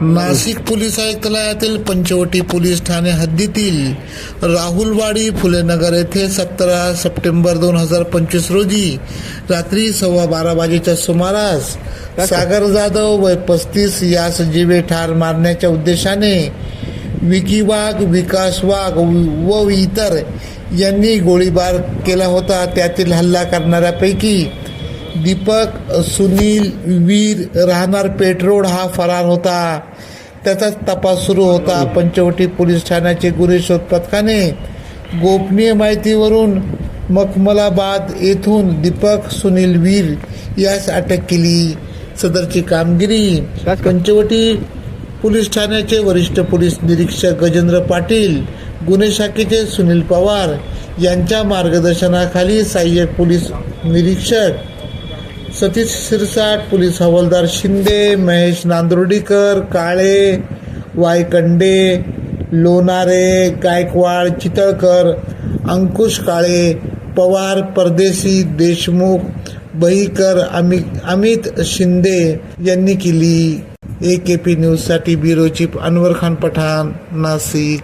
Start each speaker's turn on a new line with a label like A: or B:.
A: Nashik police आयुक्तालयातील Panchavati police ठाणे हद्दीतील राहुलवाडी फुलेनगर येथे सतरा सप्टेंबर दोन हजार पंचवीस रोजी रात्री सव्वा बारा वाजेच्या सुमारास सागर जाधव वय पस्तीस यास जीवे ठार मारण्याच्या उद्देशाने विकी वाघ विकास वाघ व इतर यांनी गोळीबार केला होता. त्यातील हल्ला करणाऱ्यापैकी दीपक सुनील वीर राहणार पेटरोड हा फरार होता. त्याचाच तपास सुरू होता. पंचवटी पोलीस ठाण्याचे गुन्हे शोध पथकाने गोपनीय माहितीवरून मखमलाबाद येथून दीपक सुनील वीर यास अटक केली. सदरची कामगिरी पंचवटी पोलीस ठाण्याचे वरिष्ठ पोलीस निरीक्षक गजेंद्र पाटील गुन्हे शाखेचे सुनील पवार यांच्या मार्गदर्शनाखाली सहाय्यक पोलीस निरीक्षक सतीश सिरसाट पोलीस हवालदार शिंदे महेश नांदुर्डीकर काळे वायकंडे लोणारे गायकवाड चितळकर अंकुश काळे पवार परदेशी देशमुख बहीकर अमित अमित शिंदे यांनी केली. ए के पी न्यूजसाठी ब्युरो चीफ अनवर खान पठाण नाशिक.